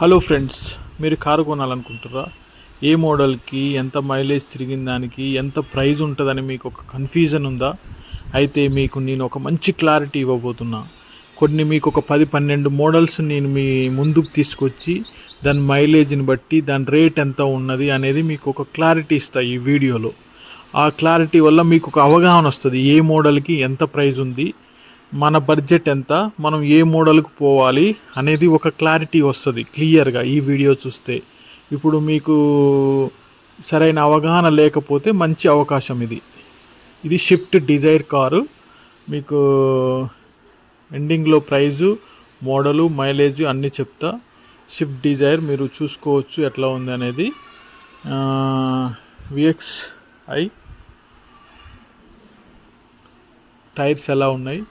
Hello friends మీరు car కొనాలనుకుంటారా ఏ మోడల్కి ఎంత మైలేజ్ తిరిగిన దానికి ఎంత ప్రైజ్ ఉంటుందని మీకు ఒక కన్ఫ్యూజన్ ఉందా? అయితే మీకు నేను ఒక మంచి క్లారిటీ ఇవ్వబోతున్నా. కొన్ని మీకు ఒక పది పన్నెండు మోడల్స్ నేను మీ ముందుకు తీసుకొచ్చి దాని మైలేజ్ని బట్టి దాని రేట్ ఎంత ఉన్నది అనేది మీకు ఒక క్లారిటీ ఇస్తాయి ఈ వీడియోలో ఆ క్లారిటీ వల్ల మీకు ఒక అవగాహన వస్తుంది ఏ మోడల్కి ఎంత ప్రైజ్ ఉంది మన బడ్జెట్ ఎంత మనం ఏ మోడల్కి పోవాలి అనేది ఒక క్లారిటీ వస్తుంది క్లియర్గా ఈ వీడియో చూస్తే. ఇప్పుడు మీకు సరైన అవగాహన లేకపోతే మంచి అవకాశం ఇది. ఇది షిఫ్ట్ డిజైర్ కారు. మీకు ఎండింగ్లో ప్రైజు మోడలు మైలేజ్ అన్నీ చెప్తా. షిఫ్ట్ డిజైర్ మీరు చూసుకోవచ్చు ఎట్లా ఉంది అనేది. విఎక్స్ ఐ టైర్స్ ఎలా ఉన్నాయి?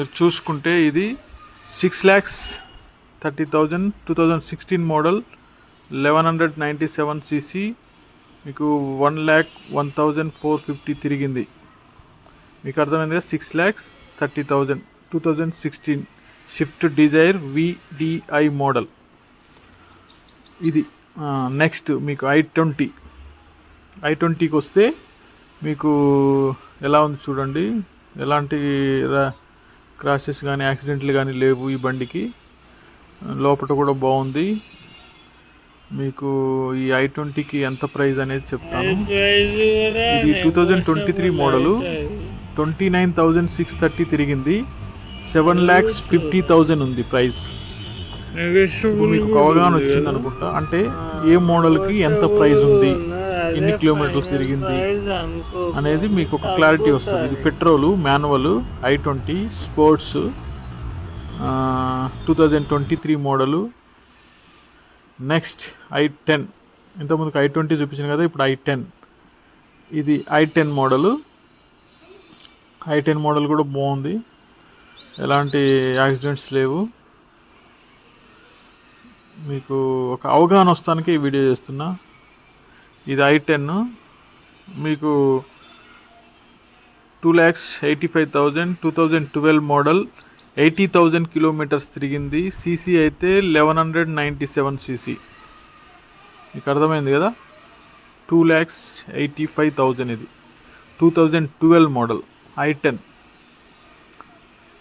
మీరు చూసుకుంటే ఇది six lakhs thirty thousand two thousand sixteen model eleven hundred ninety seven CC మీకు one lakh one thousand four fifty తిరిగింది. మీకు అర్థమైంది కదా? Six lakhs thirty thousand two thousand sixteen Swift Dzire VDI model ఇది నెక్స్ట్ మీకు I twenty I ట్వంటీకి వస్తే మీకు ఎలా ఉంది చూడండి? ఎలాంటి రా- క్రాషెస్ కానీ యాక్సిడెంట్లు కానీ లేవు ఈ బండికి. లోపల కూడా బాగుంది. మీకు ఈ ఐ ట్వంటీకి ఎంత ప్రైస్ అనేది చెప్తాను. ఇది two thousand twenty three model. Twenty nine thousand six thirty తిరిగింది. సెవెన్ ల్యాక్స్ ఫిఫ్టీ థౌజండ్ ఉంది ప్రైస్. మీకు అవగాహన వచ్చింది అనుకుంటా అంటే ఏ మోడల్కి ఎంత ప్రైస్ ఉంది? ఎన్ని కిలోమీటర్లు తిరిగింది అనేది మీకు ఒక క్లారిటీ వస్తుంది. ఇది petrol manual i twenty sports two thousand twenty three model. Next i ten. ఇంతకుముందుకు I twenty చూపించాను కదా ఇప్పుడు ఐ టెన్. ఇది i ten model. I ten model కూడా బాగుంది. ఎలాంటి యాక్సిడెంట్స్ లేవు. మీకు ఒక అవగాహన వస్తానికి ఈ వీడియో చేస్తున్నా. ఇది ఐ టెన్. మీకు two lakhs eighty five thousand two thousand twelve model eighty thousand kilometres తిరిగింది సీసీ అయితే eleven hundred ninety seven CC మీకు అర్థమైంది కదా? Two lakhs eighty five thousand ఇది. Two thousand twelve model i ten.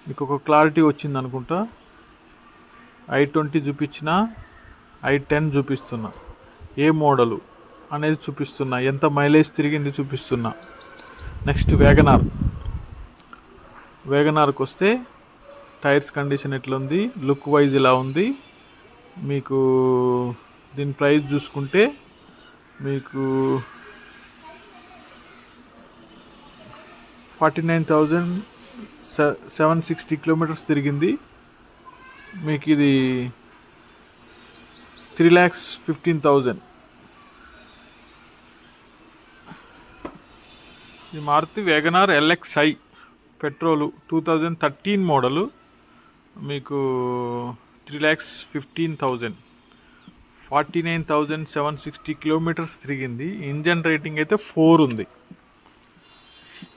మీకు ఒక clarity వచ్చింది అనుకుంటా? ఐ ట్వంటీ చూపించిన ఐ టెన్ చూపిస్తున్నా. ఏ మోడలు అనేది చూపిస్తున్నా. ఎంత మైలేజ్ తిరిగింది చూపిస్తున్నా. Next Wagon R. వేగనార్కి వస్తే టైర్స్ కండిషన్ ఎట్లుంది? లుక్ వైజ్ ఇలా ఉంది. మీకు దీని ప్రైస్ చూసుకుంటే మీకు forty nine thousand seven sixty kilometres తిరిగింది. మీకు ఇది త్రీ ల్యాక్స్ ఫిఫ్టీన్ థౌజండ్. ఇది Maruti Wagon R LXI petrol two thousand thirteen model. మీకు three lakhs fifteen thousand. Forty nine thousand seven sixty kilometres తిరిగింది. ఇంజన్ రేటింగ్ అయితే four ఉంది.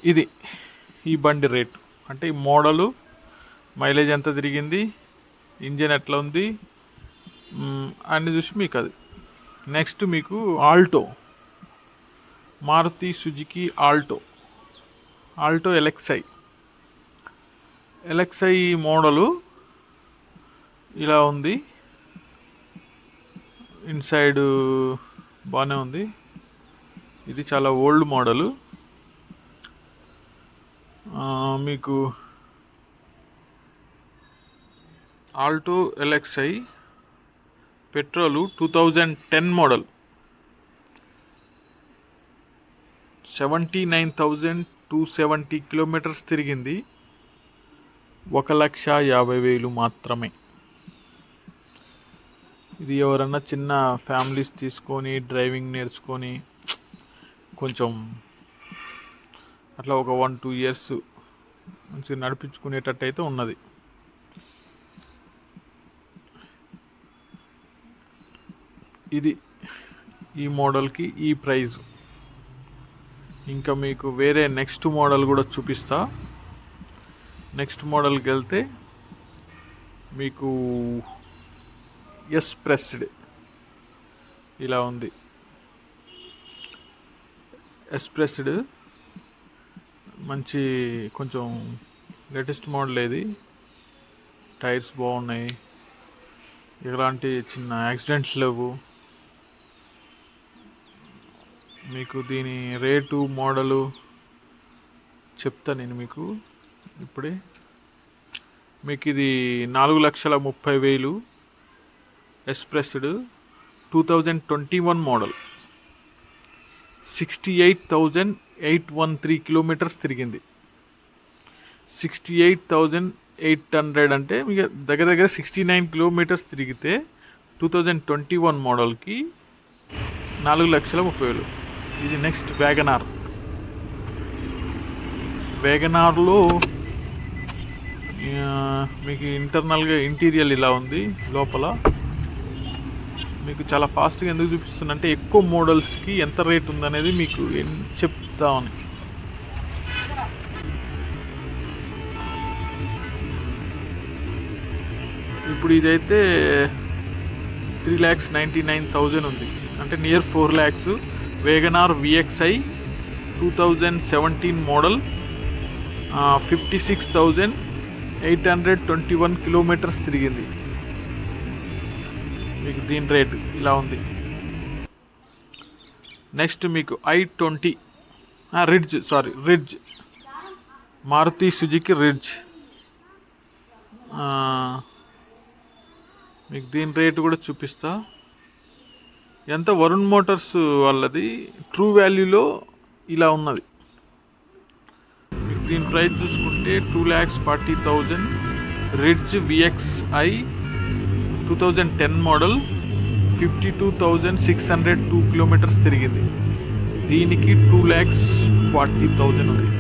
ఇది ఈ బండి రేటు. అంటే ఈ మోడలు మైలేజ్ ఎంత తిరిగింది? ఇంజన్ ఎట్లా ఉంది? అన్ని చూసి మీకు అది. నెక్స్ట్ మీకు Alto. Maruti Suzuki Alto. Alto LXI. LXI model ఇలా ఉంది. ఇన్సైడ్ బాగానే ఉంది. ఇది చాలా ఓల్డ్ మోడలు. మీకు Alto LXI petrol two thousand ten model. Seventy nine thousand two seventy kilometres తిరిగింది. ఒక లక్ష యాభై వేలు మాత్రమే. ఇది ఎవరన్నా చిన్న ఫ్యామిలీస్ తీసుకొని డ్రైవింగ్ నేర్చుకొని కొంచెం అట్లా ఒక వన్ టూ ఇయర్స్ మంచిగా నడిపించుకునేటట్టు అయితే ఉన్నది. ఇది ఈ మోడల్కి ఈ ప్రైజ్. ఇంకా మీకు వేరే నెక్స్ట్ మోడల్ కూడా చూపిస్తా. నెక్స్ట్ మోడల్కి వెళ్తే మీకు ఎస్ ప్రెస్డ్ ఇలా ఉంది. ఎస్ప్రెస్డ్ మంచి కొంచెం లేటెస్ట్ మోడల్ ఏది? టైర్స్ బాగున్నాయి. ఎలాంటి చిన్న యాక్సిడెంట్స్ లేవు. మీకు దీని రేటు మోడలు చెప్తా నేను మీకు ఇప్పుడే. మీకు ఇది నాలుగు లక్షల ముప్పై వేలు ఎస్ప్రెస్డ్ two thousand twenty one model. Sixty eight thousand eight one three kilometres తిరిగింది. Sixty eight thousand eight hundred అంటే మీకు దగ్గర దగ్గర సిక్స్టీ నైన్ కిలోమీటర్స్ తిరిగితే టూ థౌజండ్ ట్వంటీ వన్ మోడల్కి నాలుగు లక్షల ముప్పై వేలు. ఇది నెక్స్ట్ వ్యాగనార్ వ్యాగనార్లో మీకు ఇంటర్నల్గా ఇంటీరియల్ ఇలా ఉంది లోపల. మీకు చాలా ఫాస్ట్గా ఎందుకు చూపిస్తుందంటే ఎక్కువ మోడల్స్కి ఎంత రేట్ ఉందనేది మీకు చెప్తామని ఇప్పుడు ఇదైతే three lakhs ninety nine thousand ఉంది. అంటే near four lakhs WagonR VXI two thousand seventeen model fifty six thousand eight hundred twenty one kilometres తిరిగింది. మీకు దీని రేట్ ఇలా ఉంది. నెక్స్ట్ మీకు i twenty Ritz sorry Ritz Maruti Suzuki Ritz మీకు దీని రేటు కూడా చూపిస్తా. ఎంత వరుణ్ మోటార్స్ వాళ్ళది ట్రూ వాల్యూలో ఇలా ఉన్నది. దీని ప్రైస్ చూసుకుంటే two lakhs forty thousand. Ritz VXI two thousand ten model fifty two thousand six hundred two kilometres తిరిగింది. దీనికి టూ ల్యాక్స్ ఫార్టీ థౌజండ్ ఉంది.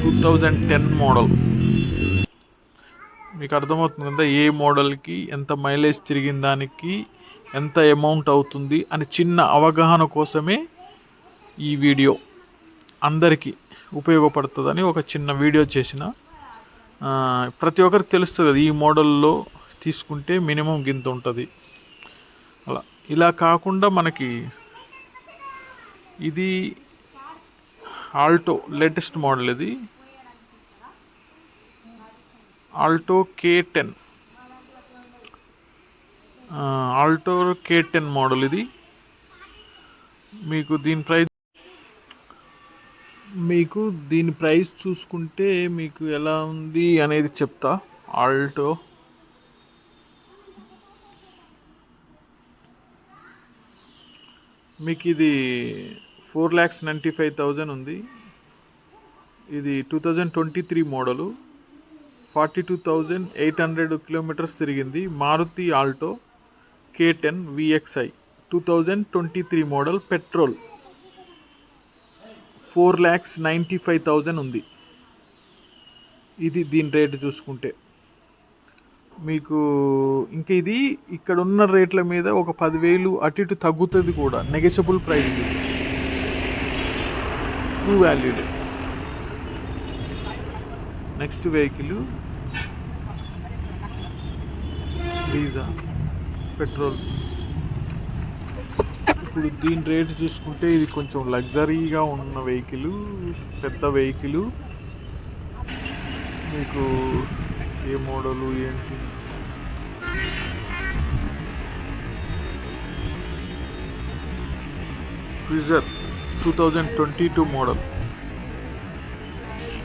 Two thousand ten model. మీకు అర్థమవుతుంది కదా ఏ మోడల్కి ఎంత మైలేజ్ తిరిగిన దానికి ఎంత అమౌంట్ అవుతుంది అని చిన్న అవగాహన కోసమే ఈ వీడియో అందరికీ ఉపయోగపడుతుందని ఒక చిన్న వీడియో చేసిన. ప్రతి ఒక్కరికి తెలుస్తుంది కదా ఈ మోడల్లో తీసుకుంటే మినిమం గింత ఉంటుంది. అలా ఇలా కాకుండా మనకి ఇది ఆల్టో లేటెస్ట్ మోడల్ ఇది. Alto K ten. Alto K ten model ఇది. మీకు దీని ప్రైస్ మీకు దీని ప్రైస్ చూసుకుంటే మీకు ఎలా ఉంది అనేది చెప్తా. ఆల్టో మీకు ఇది four lakhs ninety five thousand ఉంది. ఇది two thousand twenty three model forty two thousand eight hundred kilometres తిరిగింది. Maruti Alto K ten VXI two thousand twenty three model petrol four lakhs ninety five thousand ఉంది. ఇది దీని rate చూసుకుంటే. మీకు ఇంకా ఇది ఇక్కడ ఉన్న రేట్ల మీద ఒక పదివేలు అటు ఇటు తగ్గుతుంది కూడా. Negotiable price to true valued next vehicle visa petrol. ఇప్పుడు దీని రేట్ చూసుకుంటే ఇది కొంచెం లగ్జరీగా ఉన్న వెహికల్ పెద్ద వెహికల్. మీకు ఏ మోడలు ఏంటి? క్రిజర్ two thousand twenty two model.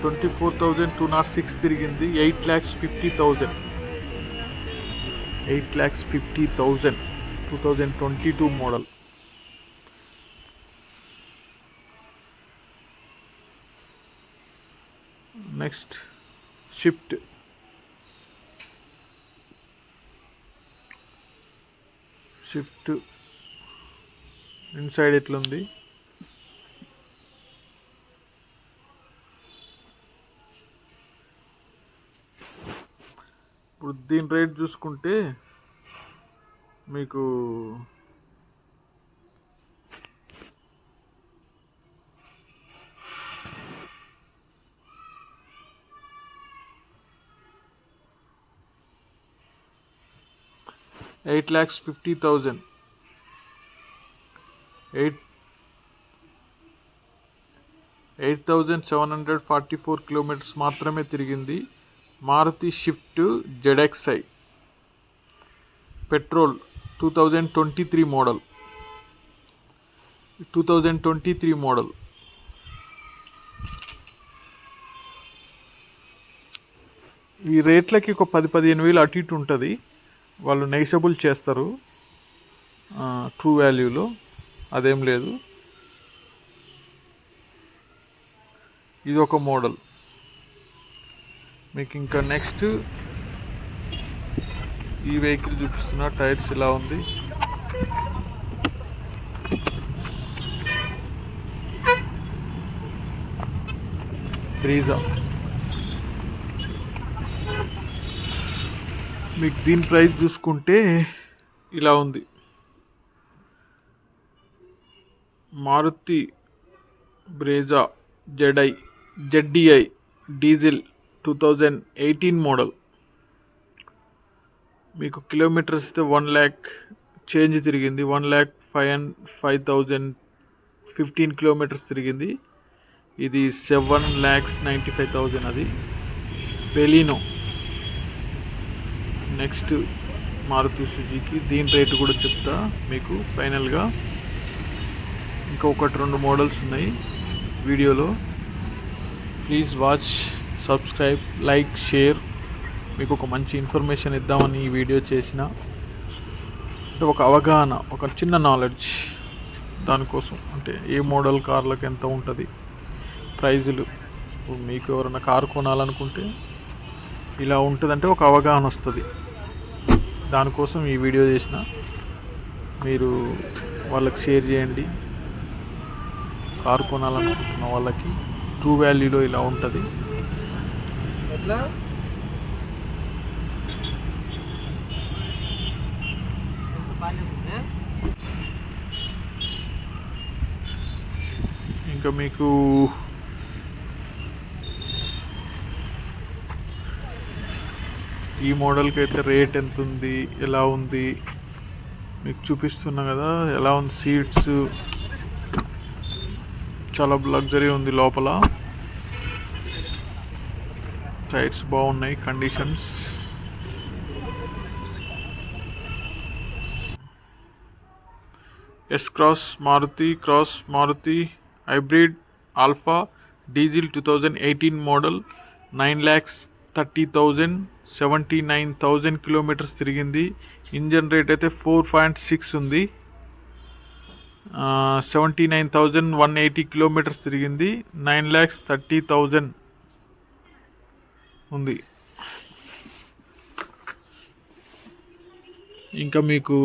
Twenty four thousand two naught six తిరిగింది eight lakhs fifty thousand. Eight lakhs fifty thousand two thousand twenty two model. Next Swift. Swift inside ఎట్లుంది? దీని rate చూసుకుంటే మీకు eight lakhs fifty thousand eight eight thousand seven hundred forty four kilometres మాత్రమే తిరిగింది. Maruti Swift ZXI petrol two thousand twenty three model. Two thousand twenty three model. ఈ రేట్లకి ఒక పది పదిహేను వేలు అటు ఇటు ఉంటుంది. వాళ్ళు నెగిషబుల్ చేస్తారు. ట్రూ వాల్యూలో అదేం లేదు. ఇది ఒక మోడల్. మీకు ఇంకా నెక్స్ట్ ఈ వెహికల్ చూపిస్తున్న టైర్స్ ఇలా ఉంది. బ్రీజా మీకు దీని ప్రైస్ చూసుకుంటే ఇలా ఉంది. Maruti Brezza ZI ZDI diesel two thousand eighteen model మీకు కిలోమీటర్స్ అయితే వన్ ల్యాక్ చేంజ్ తిరిగింది. One lakh five and five thousand fifteen kilometres తిరిగింది. ఇది seven lakhs ninety five thousand అది. బెలినో నెక్స్ట్ మారుతి సుజుకి దీని రేటు కూడా చెప్తా మీకు ఫైనల్గా. ఇంకా ఒకటి రెండు మోడల్స్ ఉన్నాయి వీడియోలో. Please watch subscribe like share మీకు ఒక మంచి ఇన్ఫర్మేషన్ ఇద్దామని ఈ వీడియో చేసిన. అంటే ఒక అవగాహన ఒక చిన్న నాలెడ్జ్ దానికోసం. అంటే ఏ మోడల్ కార్లకు ఎంత ఉంటుంది? ప్రైజులు మీకు ఎవరైనా కారు కొనాలనుకుంటే ఇలా ఉంటుందంటే ఒక అవగాహన వస్తుంది. దానికోసం ఈ వీడియో చేసిన. మీరు వాళ్ళకి షేర్ చేయండి. కారు కొనాలనుకుంటున్న వాళ్ళకి ట్రూ వాల్యూలో ఇలా ఉంటుంది. అట్లా ఇంకా మీకు ఈ మోడల్కి అయితే రేట్ ఎంత ఉంది ఎలా ఉంది? మీకు చూపిస్తున్నా కదా ఎలా ఉంది సీట్స్? చాలా లగ్జరీ ఉంది లోపల. టైర్స్ బాగున్నాయి conditions. S cross Maruti cross Maruti hybrid Alpha diesel two thousand eighteen model nine lakhs thirty thousand seventy nine thousand kilometres తిరిగింది. ఇంజన్ రేట్ అయితే ఫోర్ పాయింట్ సిక్స్ ఉంది. Seventy nine thousand one eighty kilometres తిరిగింది. Nine lakhs thirty thousand ఉంది. ఇంకా మీకు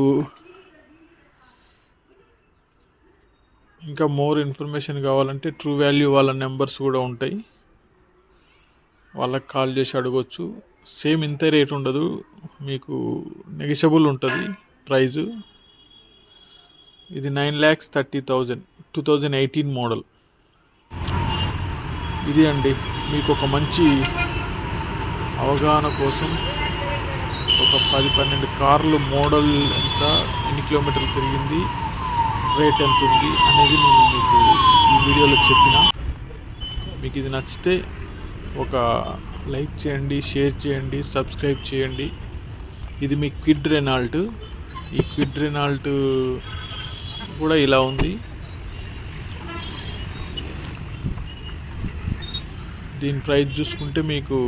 ఇంకా more information కావాలంటే true value వాళ్ళ నెంబర్స్ కూడా ఉంటాయి. వాళ్ళకి కాల్ చేసి అడగొచ్చు. సేమ్ ఇంతే రేట్ ఉండదు. మీకు నెగిషబుల్ ఉంటుంది ప్రైజు ఇది nine lakhs thirty thousand two thousand eighteen model ఇది అండి మీకు ఒక మంచి అవగాహన కోసం ఒక పది పన్నెండు కార్లు మోడల్ ఎంత ఎన్ని కిలోమీటర్లు తిరిగింది రేట్ ఎంత ఉంది అనేది నేను మీకు ఈ వీడియోలో చెప్పిన. మీకు ఇది నచ్చితే ఒక లైక్ చేయండి షేర్ చేయండి సబ్స్క్రైబ్ చేయండి. ఇది మీ క్విడ్ రెనాల్ట్. ఈ క్విడ్ రెనాల్ట్ కూడా ఇలా ఉంది. దీని ప్రైస్ చూసుకుంటే మీకు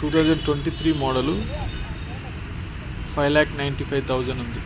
two thousand twenty three model five lakh ninety five thousand ఉంది.